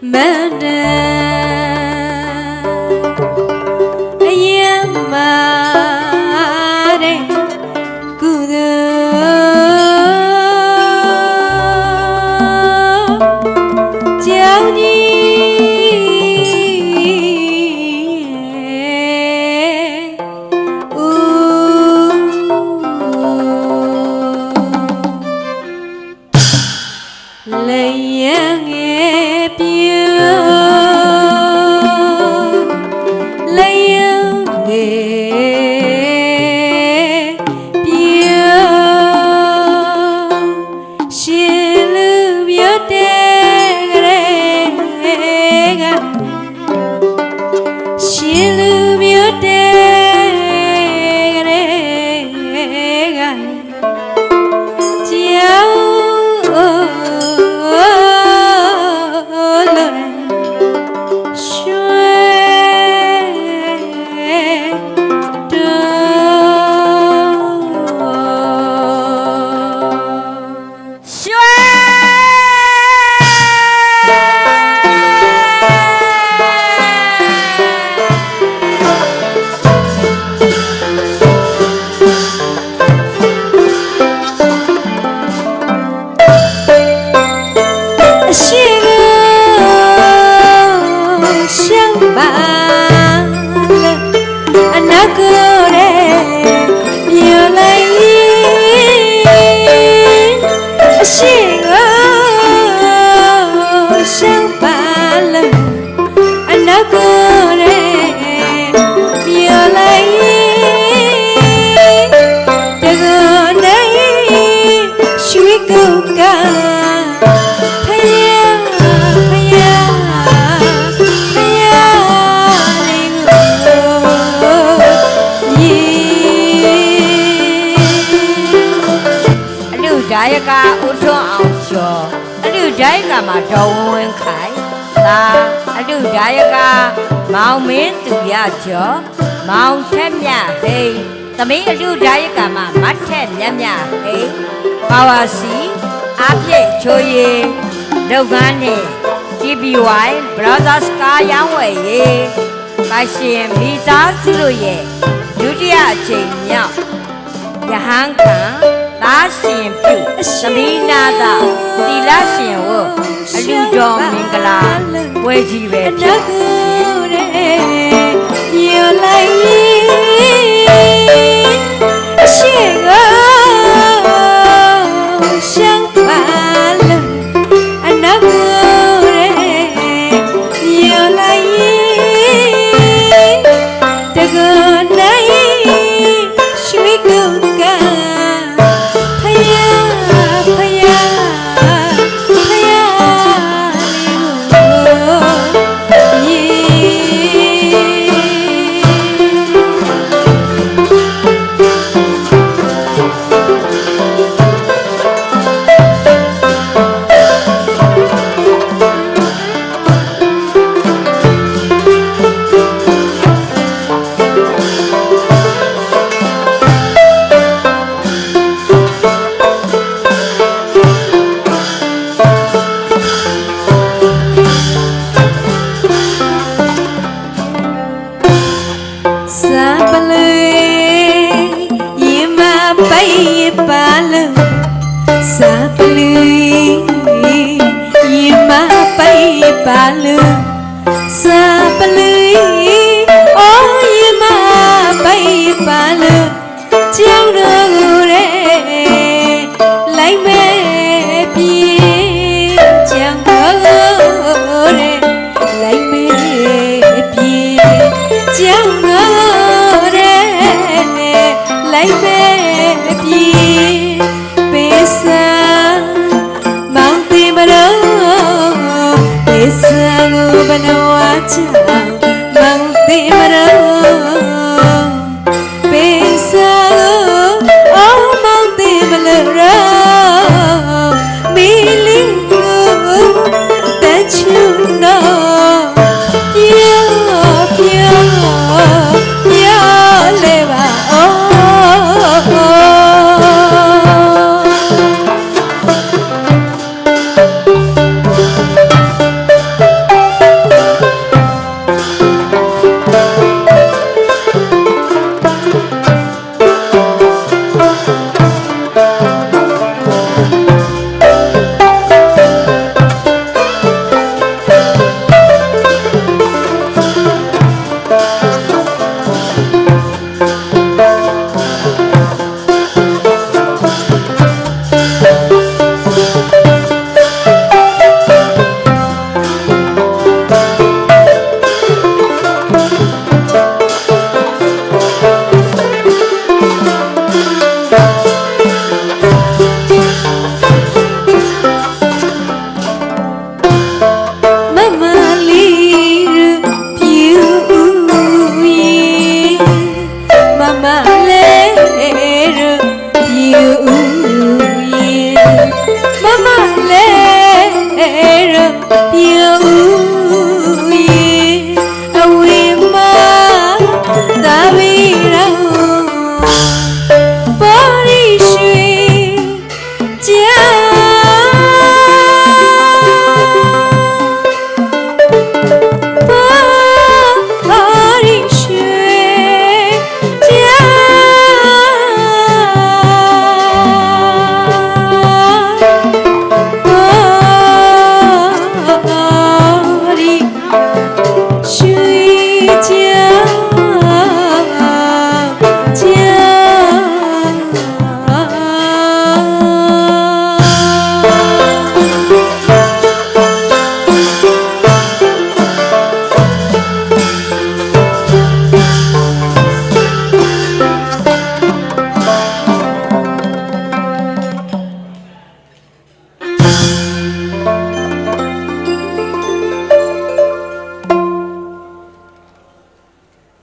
Mende Shambhala Anagore Yolai Dagonai Shri Gauka Phaya Phaya Phaya Nengo Ye Anu Jayaka Uto Aung Cho. တ်ကဖယားဖယားဖယားလေးကိုယေအလူဓာယကဦးထွန်းအောင်ကျော်အလူဓာယကမှာဒေါ်ဝင်းဝင်းခိုင်သာအလူဓာယကမောင်မင်းသူရကျော်မောင်ထက်မြဟိန်းသမီးအလူဓာယကမှာမတ်ထက်မြတ်မြဟိန်းပါဝါစီအပြည့်ချိုးရီလုပ်ငန်းနဲ့ TBY Brothers ကားရောင်းဝယ်ရေးပါရှင်မိသားစုတို့ရဲ့ဒုတိယအကြိမ်မြောက်ယဟန်ခံ သာရှင်ပြုသမီးနာသာတီလာရှင်ဝအလူတော်မင်္ဂလာပွဲကြီးပဲအဖြနာစ်ကိုရဲ့မြေ 爱人。